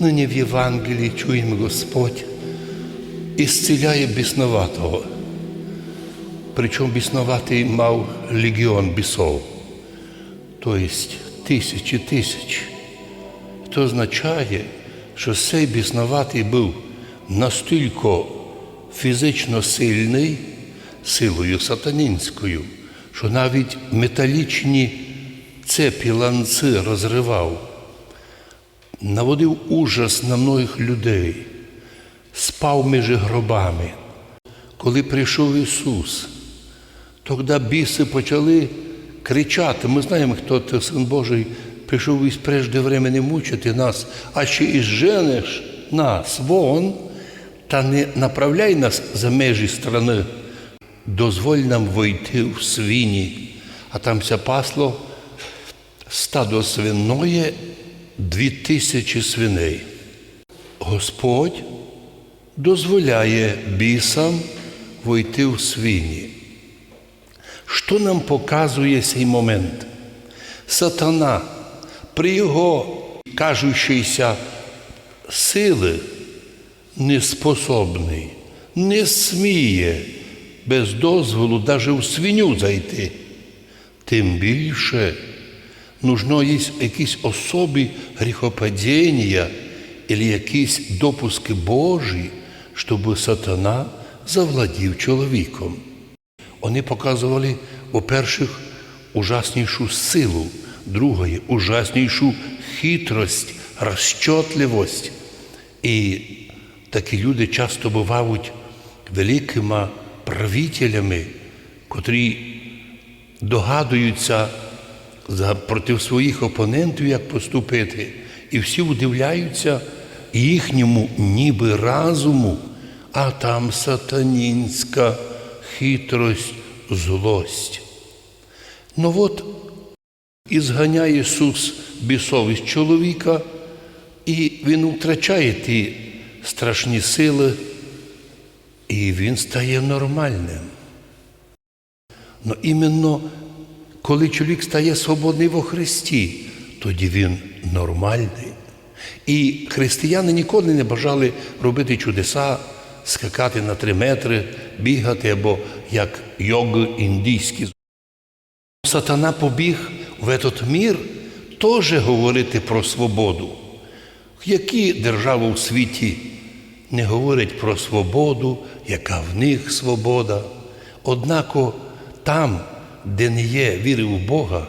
Нині в Євангелії чуємо Господь ісціляє біснуватого. Причому біснуватий мав легіон бісов, тобто тисячі тисяч. Це означає, що цей біснуватий був настільки фізично сильний силою сатанінською, що навіть металічні цепі ланци розривав наводив ужас на многих людей, спав між гробами. Коли прийшов Ісус, тоді біси почали кричати. Ми знаємо, хто це Син Божий прийшов із прежде времени мучити нас, а ще і женеш нас вон, та не направляй нас за межі страни. Дозволь нам войти в свині, а там все пасло стадо свиное дві тисячі свиней. Господь дозволяє бісам войти в свині. Що нам показує цей момент? Сатана при його кажущійся сили не способний, не сміє без дозволу навіть у свиню зайти. Тим більше нужно якісь особі гріхопадіння або якісь допуски Божі, щоб сатана завладів чоловіком. Вони показували, по-перше, ужаснішу силу, другої ужаснішу хитрость, розчотливость. І такі люди часто бувають великими правителями, котрі догадуються проти своїх опонентів, як поступити, і всі удивляються їхньому ніби разуму, а там сатанінська хитрость, злость. Ну от і зганяє Ісус бісов із чоловіка, і Він втрачає ті страшні сили, і він стає нормальним. Но іменно коли чоловік стає свободний во Христі, тоді він нормальний. І християни ніколи не бажали робити чудеса, скакати на три метри, бігати або як йоги індійські. Сатана побіг в этот мір теж говорити про свободу. Які держави у світі не говорять про свободу, яка в них свобода? Однако там, де не є віри в Бога,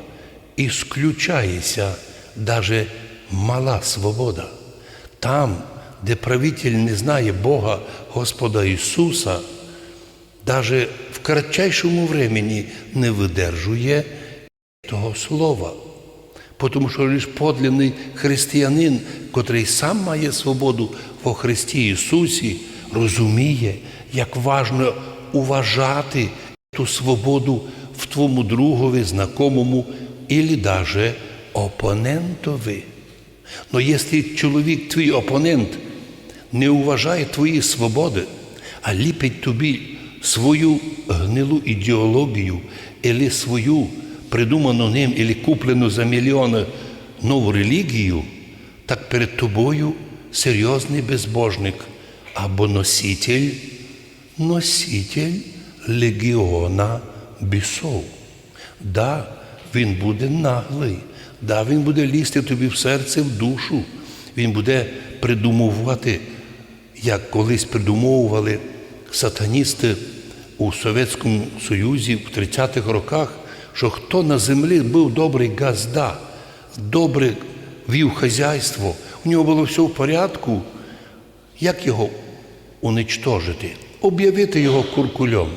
ісключається даже мала свобода. Там, де правитель не знає Бога, Господа Ісуса, даже в кратчайшому времені не видержує того слова. Тому що лише подлинний християнин, котрий сам має свободу во Христі Ісусі, розуміє, як важно уважати ту свободу в твоєму другові, знакомому, і даже опонентові. Но якщо чоловік, твій опонент, не уважає твої свободи, а ліпить тобі свою гнилу ідеологію, або свою придуману ним, або куплену за мільйони нову релігію, так перед тобою серйозний безбожник або носитель, носитель легіона бісов. Да, він буде наглий, да, він буде лізти тобі в серце, в душу, він буде придумувати, як колись придумовували сатаністи у Совєтському Союзі в 30-х роках, що хто на землі був добрий газда, добре вів хазяйство, у нього було все в порядку, як його уничтожити? Об'явити його куркульом.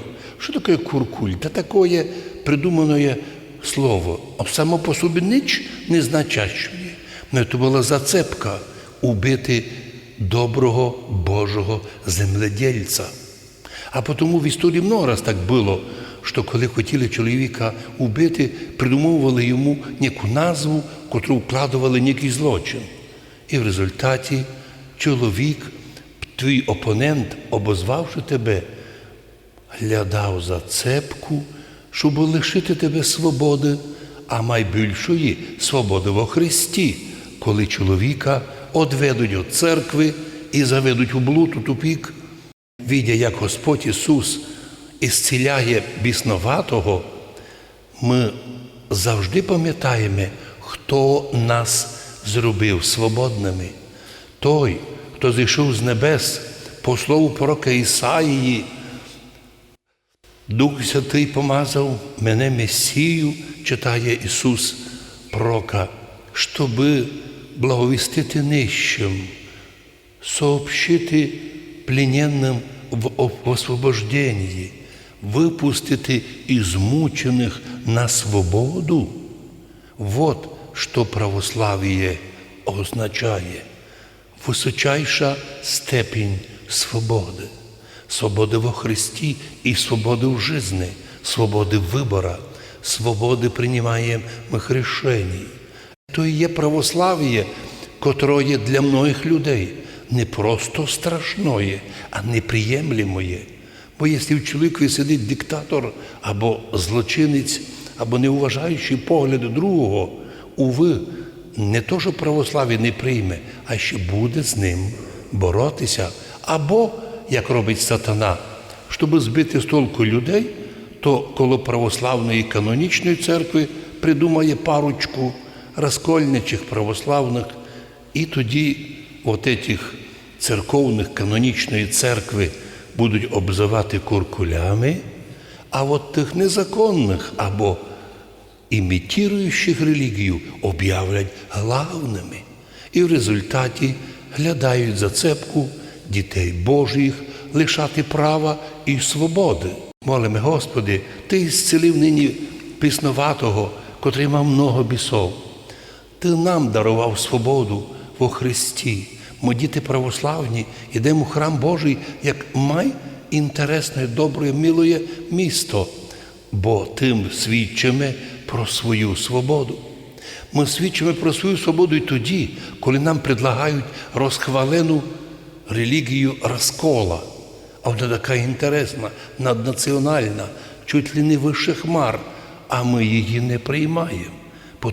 Що таке куркуль? Та таке придумане слово, а само по собі ніч не значащої. Ну, це була зацепка убити доброго Божого земледільця. А тому в історії много раз так було, що коли хотіли чоловіка убити, придумовували йому яку назву, котру вкладували який злочин. І в результаті чоловік, твій опонент, обозвавши тебе, глядав за цепку, щоб лишити тебе свободи, а майбільшої свободи во Христі, коли чоловіка одведуть від церкви і заведуть у блуд, у тупік. Відя, як Господь Ісус ісціляє бісноватого, ми завжди пам'ятаємо, хто нас зробив свободними. Той, хто зійшов з небес, по слову пророка Ісаїї, Дух Святий помазав мене Месію, читає Ісус пророка, щоби благовістити нищим, сообщити плененным в в освобождении, выпустити измученных на свободу. Вот что православие означає. Височайша степінь свободи, свободи во Христі і свободи в житті, свободи вибора, свободи приймаємо ми хрещені. То і є православ'я, котре для многих людей не просто страшное, а неприємлемое. Бо якщо в чоловікові сидить диктатор або злочинець, або неуважаючий погляди другого, уви, не то, що православ'я не прийме, а ще буде з ним боротися. Або, як робить сатана, щоб збити з толку людей, то коло православної канонічної церкви придумає парочку розкольничих православних, і тоді от этих церковних канонічної церкви будуть обзивати куркулями, а от тих незаконних або імітіруючих релігію об'являть главними. І в результаті глядають за цепку дітей Божих лишати права і свободи. Молимо, Господи, Ти зцілив нині пісноватого, котрий мав много бісов. Ти нам дарував свободу во Христі. Ми діти православні, йдемо в храм Божий, як май інтересне, добре, милоє місто, бо тим свідчимо про свою свободу. Ми свідчимо про свою свободу і тоді, коли нам предлагають розхвалену релігію розкола. А вона така інтересна, наднаціональна, чуть ли не вище хмар, а ми її не приймаємо,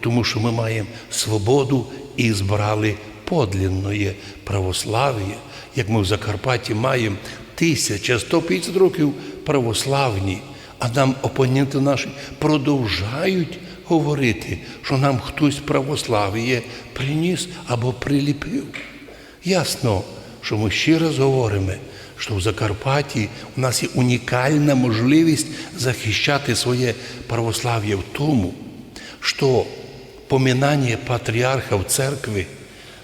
тому що ми маємо свободу і збрали подлинне православ'я, як ми в Закарпатті маємо 1150 років православні, а нам опоненти наші продовжають говорити, що нам хтось православ'я приніс або приліпив. Ясно, що ми ще раз говоримо, що в Закарпатті у нас є унікальна можливість захищати своє православ'я в тому, що поминання патріарха в церкві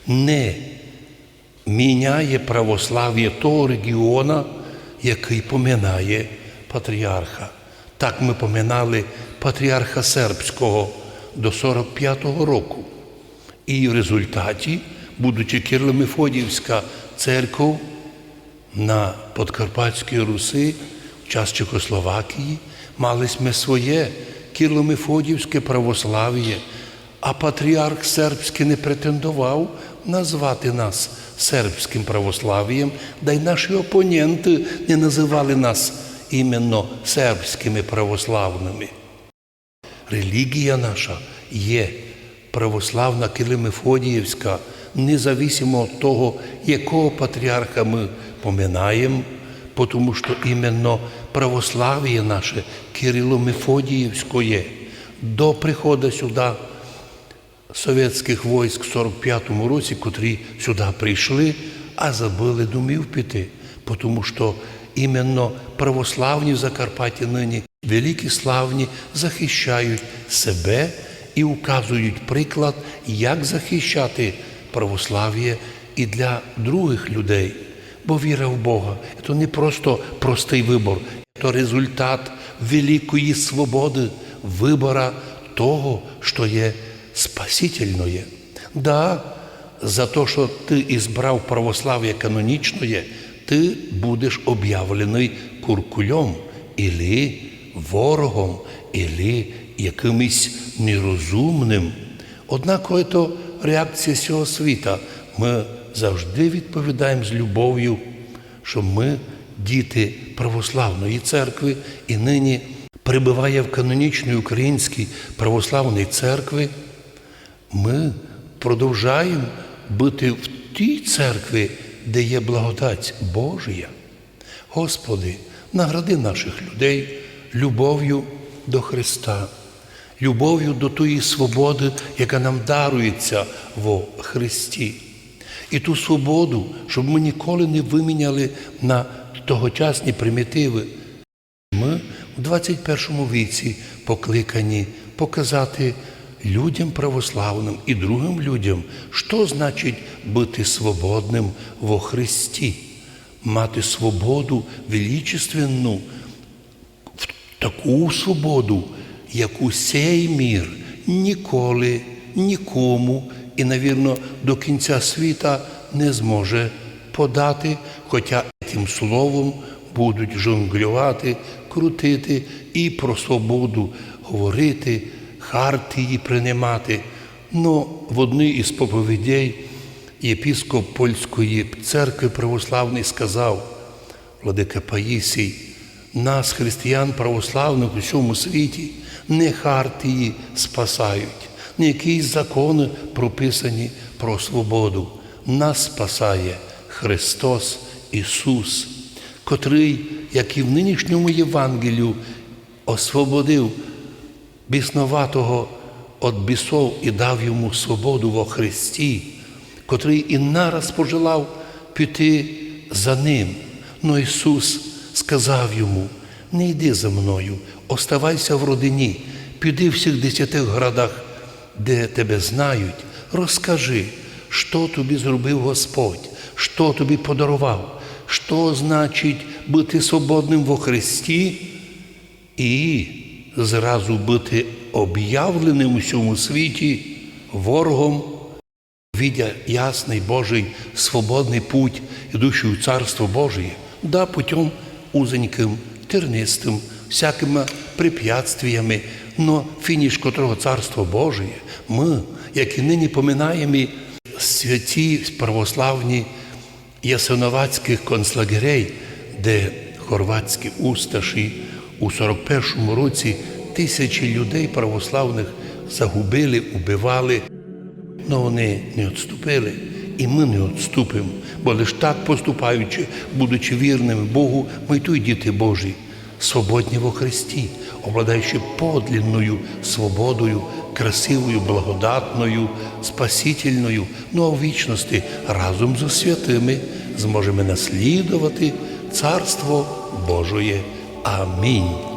не міняє православ'я того регіону, який поминає патріарха. Так ми поминали патріарха сербського до 45-го року. І в результаті, будучи Кирло-Мефодіївська церква на Подкарпатській Руси, в час Чехословакії, мали ми своє Кирло-Мефодіївське православ'я, а патріарх сербський не претендував назвати нас сербським православ'ям, да й наші опоненти не називали нас іменно сербськими православними. Релігія наша є православна Килимефодіївська, независимо від того, якого патріарха ми поминаємо, тому що іменно православ'я наше Кирило-Мефодіївське до приходу сюди совєтських військ в 45-му році, котрі сюди прийшли, а забили домів піти, тому що іменно православні в Закарпатті нині великі славні захищають себе і указують приклад, як захищати православ'я і для других людей. Бо віра в Бога це не просто простий вибор, це результат великої свободи, вибора того, що є спасительное. Да, за те, що ти ізбрав православ'я канонічне, ти будеш об'явлений куркульом, ілі ворогом, ілі якимось нерозумним. Однак це реакція цього світа. Ми завжди відповідаємо з любов'ю, що ми діти православної церкви і нині прибуває в канонічній українській православній церкві ми продовжаємо бути в тій церкві, де є благодать Божія. Господи, награди наших людей любов'ю до Христа, любов'ю до тої свободи, яка нам дарується во Христі. І ту свободу, щоб ми ніколи не виміняли на тогочасні примітиви. Ми у 21 віці покликані показати людям православним і другим людям, що значить бути свободним во Христі, мати свободу величественну, таку свободу, яку сей мір ніколи, нікому і, навірно, до кінця світа не зможе подати, хоча тим словом будуть жонглювати, крутити і про свободу говорити, хартії приймати. Но в одній із проповідей єпіскоп Польської церкви православної сказав, Владика Паїсій, нас, християн православних у всьому світі, не хартії спасають, не якісь закони прописані про свободу. Нас спасає Христос Ісус, котрий, як і в нинішньому Євангелію, освободив біснуватого від бісов і дав йому свободу во Христі, котрий і нараз пожелав піти за ним. Но Ісус сказав йому: не йди за мною, оставайся в родині, піди в всіх десяти градах, де тебе знають, розкажи, що тобі зробив Господь, що тобі подарував, що значить бути свободним во Христі і зразу бути об'явленим у всьому світі ворогом, видя ясний Божий свободний путь, ідущий у Царство Божие, да путем узеньким, тернистим, всякими препятствиями, но фініш котрого Царство Божие, ми, як і нині поминаємо святі православні ясиновацьких концлагерей, де хорватські усташі у 41-му році тисячі людей православних загубили, убивали, але вони не відступили. І ми не відступимо, бо лише так поступаючи, будучи вірними Богу, ми й діти Божі, свободні во Христі, обладаючи подлінною свободою, красивою, благодатною, спасительною, ну а в вічності разом з святими зможемо наслідувати Царство Божоє. Амінь.